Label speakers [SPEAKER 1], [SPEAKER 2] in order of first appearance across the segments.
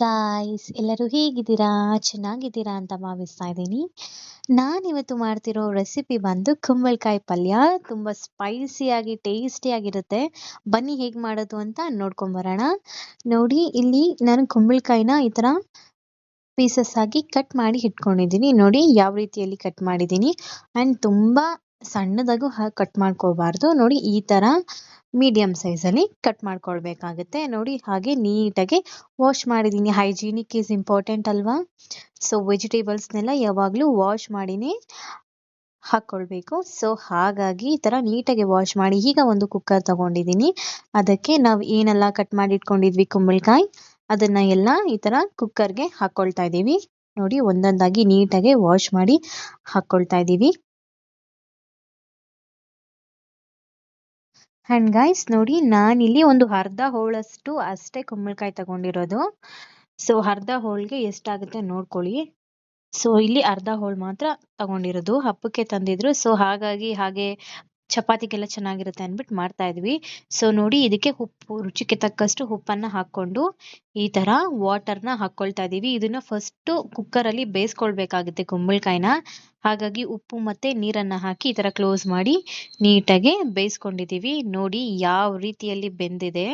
[SPEAKER 1] Guys ಎಲ್ಲರೂ ಹೇಗಿದ್ದೀರಾ? ಚೆನ್ನಾಗಿದ್ದೀರಾ ಅಂತ ಭಾವಿಸ್ತಾ ಇದ್ದೀನಿ. ನಾನಿವತ್ತು ಮಾಡ್ತಿರೋ ರೆಸಿಪಿ ಬಂದು ಕುಂಬಳಕಾಯಿ ಪಲ್ಯ. ತುಂಬ ಸ್ಪೈಸಿಯಾಗಿ ಟೇಸ್ಟಿಯಾಗಿರುತ್ತೆ ಬನ್ನಿ ಹೇಗೆ ಮಾಡೋದು ಅಂತ ನೋಡ್ಕೊಂಬರೋಣ ನೋಡಿ, ಇಲ್ಲಿ ನಾನು ಕುಂಬಳಕಾಯಿನ ಈ ಥರ ಪೀಸಸ್ ಆಗಿ ಕಟ್ ಮಾಡಿ ಇಟ್ಕೊಂಡಿದ್ದೀನಿ. ನೋಡಿ, ಯಾವ ರೀತಿಯಲ್ಲಿ ಕಟ್ ಮಾಡಿದ್ದೀನಿ. ಆ್ಯಂಡ್ ತುಂಬ ಸಣ್ಣದಾಗೂ ಕಟ್ ಮಾಡ್ಕೋಬಾರ್ದು ನೋಡಿ, ಈ ಥರ ಮೀಡಿಯಮ್ ಸೈಜಲ್ಲಿ ಕಟ್ ಮಾಡ್ಕೊಳ್ಬೇಕಾಗುತ್ತೆ. ನೋಡಿ ಹಾಗೆ ನೀಟಾಗಿ ವಾಶ್ ಮಾಡಿದ್ದೀನಿ. ಹೈಜೀನಿಕ್ ಈಸ್ ಇಂಪಾರ್ಟೆಂಟ್ ಅಲ್ವಾ? ಸೊ ವೆಜಿಟೇಬಲ್ಸ್ನೆಲ್ಲ ಯಾವಾಗಲೂ ವಾಶ್ ಮಾಡಿನಿ ಹಾಕ್ಕೊಳ್ಬೇಕು. ಸೊ ಹಾಗಾಗಿ ಈ ಥರ ನೀಟಾಗಿ ವಾಶ್ ಮಾಡಿ. ಈಗ ಒಂದು ಕುಕ್ಕರ್ ತಗೊಂಡಿದ್ದೀನಿ. ಅದಕ್ಕೆ ನಾವು ಏನೆಲ್ಲ ಕಟ್ ಮಾಡಿ ಇಟ್ಕೊಂಡಿದ್ವಿ ಕುಂಬಳಕಾಯಿ, ಅದನ್ನ ಎಲ್ಲ ಈ ಥರ ಕುಕ್ಕರ್ಗೆ ಹಾಕ್ಕೊಳ್ತಾ ಇದ್ದೀವಿ. ನೋಡಿ ಒಂದೊಂದಾಗಿ ನೀಟಾಗಿ ವಾಶ್ ಮಾಡಿ ಹಾಕ್ಕೊಳ್ತಾ ಇದ್ದೀವಿ. ಆ್ಯಂಡ್ ಗೈಸ್ ನೋಡಿ, ನಾನಿಲ್ಲಿ ಒಂದು ಅರ್ಧ ಹೋಳಷ್ಟು ಅಷ್ಟೇ ಕುಂಬಳಕಾಯಿ ತಗೊಂಡಿರೋದು. ಸೊ ಅರ್ಧ ಹೋಳಿಗೆ ಎಷ್ಟಾಗುತ್ತೆ ನೋಡ್ಕೊಳ್ಳಿ. ಸೊ ಇಲ್ಲಿ ಅರ್ಧ ಹೋಳು ಮಾತ್ರ ತಗೊಂಡಿರೋದು. ಹಬ್ಬಕ್ಕೆ ತಂದಿದ್ರು. ಸೊ ಹಾಗಾಗಿ ಹಾಗೆ ಚಪಾತಿಗೆಲ್ಲ ಚೆನ್ನಾಗಿರುತ್ತೆ ಅಂದ್ಬಿಟ್ಟು ಮಾಡ್ತಾ ಇದ್ವಿ. ಸೊ ನೋಡಿ ಇದಕ್ಕೆ ಉಪ್ಪು, ರುಚಿಗೆ ತಕ್ಕಷ್ಟು ಉಪ್ಪನ್ನ ಹಾಕ್ಕೊಂಡು ಈ ಥರ ವಾಟರ್ನ ಹಾಕ್ಕೊಳ್ತಾ ಇದ್ದೀವಿ. ಇದನ್ನ ಫಸ್ಟು ಕುಕ್ಕರಲ್ಲಿ ಬೇಯಿಸ್ಕೊಳ್ಬೇಕಾಗುತ್ತೆ ಕುಂಬಳಕಾಯಿನ. ಹಾಗಾಗಿ ಉಪ್ಪು ಮತ್ತು ನೀರನ್ನು ಹಾಕಿ ಈ ಥರ ಕ್ಲೋಸ್ ಮಾಡಿ ನೀಟಾಗಿ ಬೇಯಿಸ್ಕೊಂಡಿದ್ದೀವಿ. ನೋಡಿ ಯಾವ ರೀತಿಯಲ್ಲಿ ಬೆಂದಿದೆ.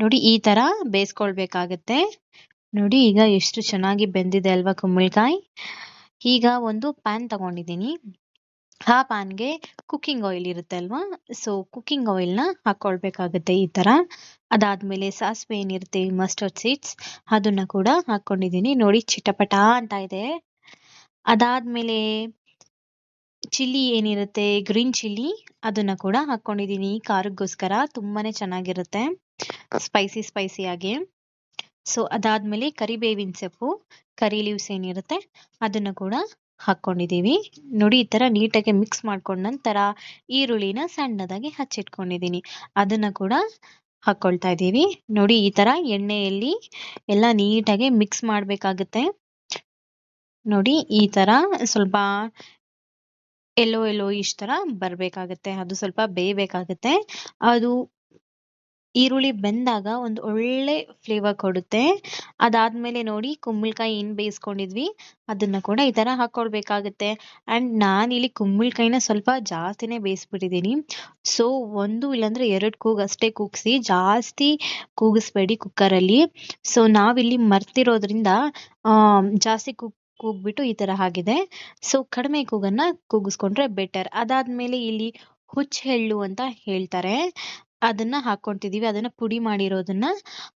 [SPEAKER 1] ನೋಡಿ ಈ ಥರ ಬೇಯಿಸ್ಕೊಳ್ಬೇಕಾಗತ್ತೆ. ನೋಡಿ ಈಗ ಎಷ್ಟು ಚೆನ್ನಾಗಿ ಬೆಂದಿದೆ ಅಲ್ವಾ ಕುಂಬಳಕಾಯಿ. ಈಗ ಒಂದು ಪ್ಯಾನ್ ತಗೊಂಡಿದ್ದೀನಿ. ಆ ಪ್ಯಾನ್ಗೆ ಕುಕ್ಕಿಂಗ್ ಆಯಿಲ್ ಇರುತ್ತೆ ಅಲ್ವಾ? ಸೊ ಕುಕ್ಕಿಂಗ್ ಆಯಿಲ್ನ ಹಾಕ್ಕೊಳ್ಬೇಕಾಗುತ್ತೆ ಈ ಥರ ಅದಾದಮೇಲೆ ಸಾಸಿವೆ ಏನಿರುತ್ತೆ ಮಸ್ಟರ್ಡ್ ಸೀಡ್ಸ್ ಅದನ್ನು ಕೂಡ ಹಾಕ್ಕೊಂಡಿದ್ದೀನಿ ನೋಡಿ, ಚಿಟಪಟ ಅಂತ ಇದೆ. ಅದಾದಮೇಲೆ ಚಿಲ್ಲಿ ಏನಿರುತ್ತೆ ಗ್ರೀನ್ ಚಿಲ್ಲಿ ಅದನ್ನು ಕೂಡ ಹಾಕ್ಕೊಂಡಿದ್ದೀನಿ ಖಾರಕ್ಕೋಸ್ಕರ ತುಂಬಾನೇ ಚೆನ್ನಾಗಿರುತ್ತೆ. ಸ್ಪೈಸಿ ಸ್ಪೈಸಿಯಾಗಿ ಸೊ ಅದಾದಮೇಲೆ ಕರಿಬೇವಿನ ಸೊಪ್ಪು, ಕರಿ ಲೀವ್ಸ್ ಏನಿರುತ್ತೆ, ಅದನ್ನು ಕೂಡ ಹಾಕ್ಕೊಂಡಿದ್ದೀವಿ ನೋಡಿ, ಈ ತರ ನೀಟಾಗಿ ಮಿಕ್ಸ್ ಮಾಡ್ಕೊಂಡ ನಂತರ ಈರುಳ್ಳಿನ ಸಣ್ಣದಾಗಿ ಹಚ್ಚಿಟ್ಕೊಂಡಿದೀನಿ. ಅದನ್ನ ಕೂಡ ಹಾಕೊಳ್ತಾ ಇದ್ದೀವಿ ನೋಡಿ, ಈ ತರ ಎಣ್ಣೆಯಲ್ಲಿ ಎಲ್ಲ ನೀಟಾಗಿ ಮಿಕ್ಸ್ ಮಾಡಬೇಕಾಗುತ್ತೆ. ನೋಡಿ, ಈ ತರ ಸ್ವಲ್ಪ ಎಲ್ಲೋ ಎಲ್ಲೋ ಇಷ್ಟ ಥರ ಬರಬೇಕಾಗತ್ತೆ. ಅದು ಸ್ವಲ್ಪ ಬೇಯಬೇಕಾಗತ್ತೆ. ಅದು ಈರುಳ್ಳಿ ಬೆಂದಾಗ ಒಂದು ಒಳ್ಳೆ ಫ್ಲೇವರ್ ಕೊಡುತ್ತೆ. ಅದಾದ್ಮೇಲೆ ನೋಡಿ, ಕುಂಬಳಕಾಯಿ ಏನು ಬೇಯಿಸ್ಕೊಂಡಿದ್ವಿ, ಅದನ್ನ ಕೂಡ ಈ ಥರ ಅಂಡ್ ಆ್ಯಂಡ್ ಇಲ್ಲಿ ಕುಂಬಳಕಾಯಿನ ಸ್ವಲ್ಪ ಜಾಸ್ತಿನೇ ಬೇಯಿಸ್ಬಿಟ್ಟಿದ್ದೀನಿ. ಸೊ ಒಂದು ಇಲ್ಲಾಂದ್ರೆ ಎರಡು ಕೂಗ್ ಅಷ್ಟೇ ಕೂಗ್ಸಿ, ಜಾಸ್ತಿ ಕೂಗಿಸ್ಬೇಡಿ ಕುಕ್ಕರಲ್ಲಿ. ಸೊ ನಾವಿಲ್ಲಿ ಮರ್ತಿರೋದ್ರಿಂದ ಜಾಸ್ತಿ ಕುಕ್ ಕೂಗ್ಬಿಟ್ಟು ಈ ಥರ ಆಗಿದೆ. ಸೊ ಕಡಿಮೆ ಕೂಗನ್ನ ಕೂಗಿಸ್ಕೊಂಡ್ರೆ ಬೆಟರ್ ಅದಾದ್ಮೇಲೆ ಇಲ್ಲಿ ಹುಚ್ಚೆಳ್ಳು ಅಂತ ಹೇಳ್ತಾರೆ. ಅದನ್ನ ಹಾಕೊಂತಿದೀವಿ ಅದನ್ನ ಪುಡಿ ಮಾಡಿರೋದನ್ನ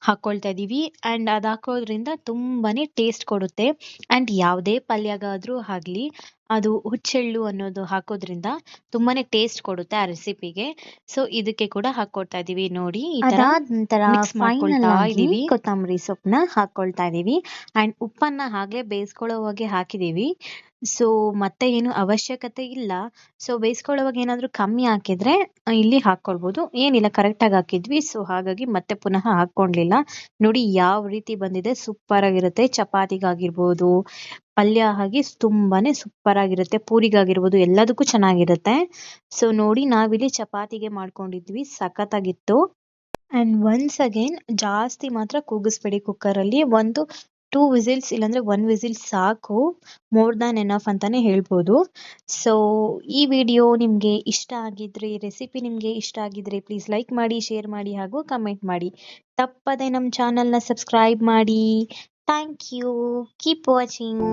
[SPEAKER 1] ಹಾಕ್ಕೊಳ್ತಾ ಇದೀವಿ. ಅಂಡ್ ಅದ್ ಹಾಕೋದ್ರಿಂದ ತುಂಬಾನೇ ಟೇಸ್ಟ್ ಕೊಡುತ್ತೆ. ಆ್ಯಂಡ್ ಯಾವುದೇ ಪಲ್ಯಗಾದ್ರೂ ಆಗಲಿ ಅದು ಹುಚ್ಚೆಳ್ಳು ಅನ್ನೋದು ಹಾಕೋದ್ರಿಂದ ತುಂಬಾನೇ ಟೇಸ್ಟ್ ಕೊಡುತ್ತೆ ಆ ರೆಸಿಪಿಗೆ ಸೊ ಇದಕ್ಕೆ ಕೂಡ ಹಾಕೊಳ್ತಾ ಇದೀವಿ ನೋಡಿ
[SPEAKER 2] ನಂತರ
[SPEAKER 1] ಮಾಡ್ಕೊಳ್ತಾ ಇದೀವಿ. ಕೊತ್ತಂಬರಿ ಸೊಪ್ಪನ್ನ ಹಾಕೊಳ್ತಾ ಇದೀವಿ. ಅಂಡ್ ಉಪ್ಪನ್ನ ಹಾಗೆ ಬೇಯಿಸ್ಕೊಳ್ಳೋವಾಗೆ ಹಾಕಿದೀವಿ. ಸೊ ಮತ್ತೆ ಏನು ಅವಶ್ಯಕತೆ ಇಲ್ಲ. ಸೊ ಬೇಯಿಸ್ಕೊಳ್ಳೋವಾಗ ಏನಾದರೂ ಕಮ್ಮಿ ಹಾಕಿದ್ರೆ ಇಲ್ಲಿ ಹಾಕೊಳ್ಬಹುದು ಏನಿಲ್ಲ ಕರೆಕ್ಟಾಗಿ ಹಾಕಿದ್ವಿ. ಸೊ ಹಾಗಾಗಿ ಮತ್ತೆ ಪುನಃ ಹಾಕೊಂಡ್ಲಿಲ್ಲ ನೋಡಿ ಯಾವ ರೀತಿ ಬಂದಿದೆ. ಸೂಪರ್ ಆಗಿರುತ್ತೆ. ಚಪಾತಿಗಾಗಿರ್ಬೋದು ಪಲ್ಯ ಆಗಿ ತುಂಬಾನೇ ಸೂಪರ್ ಆಗಿರುತ್ತೆ. ಪೂರಿಗಾಗಿರ್ಬೋದು ಎಲ್ಲದಕ್ಕೂ ಚೆನ್ನಾಗಿರುತ್ತೆ. ಸೊ ನೋಡಿ ನಾವಿಲ್ಲಿ ಚಪಾತಿಗೆ ಮಾಡ್ಕೊಂಡಿದ್ವಿ. ಸಖತ್ತಾಗಿತ್ತು. ಅಂಡ್ ಒನ್ಸ್ ಅಗೇನ್ ಜಾಸ್ತಿ ಮಾತ್ರ ಕೂಗಿಸ್ಬೇಡಿ ಕುಕ್ಕರಲ್ಲಿ ಒಂದು ಟೂ ವಿಸಿಲ್ಸ್ ಇಲ್ಲಾಂದ್ರೆ ಒನ್ ವಿಸಿಲ್ ಸಾಕು. ಮೋರ್ ದ್ಯಾನ್ ಎನಫ್ ಅಂತಾನೆ ಹೇಳ್ಬೋದು. ಸೊ ಈ ವಿಡಿಯೋ ನಿಮಗೆ ಇಷ್ಟ ಆಗಿದ್ರೆ ರೆಸಿಪಿ ನಿಮಗೆ ಇಷ್ಟ ಆಗಿದ್ರೆ ಪ್ಲೀಸ್ ಲೈಕ್ ಮಾಡಿ ಶೇರ್ ಮಾಡಿ ಹಾಗೂ ಕಮೆಂಟ್ ಮಾಡಿ. ತಪ್ಪದೆ ನಮ್ಮ ಚಾನಲ್ನ ಸಬ್ಸ್ಕ್ರೈಬ್ ಮಾಡಿ. Thank you keep watching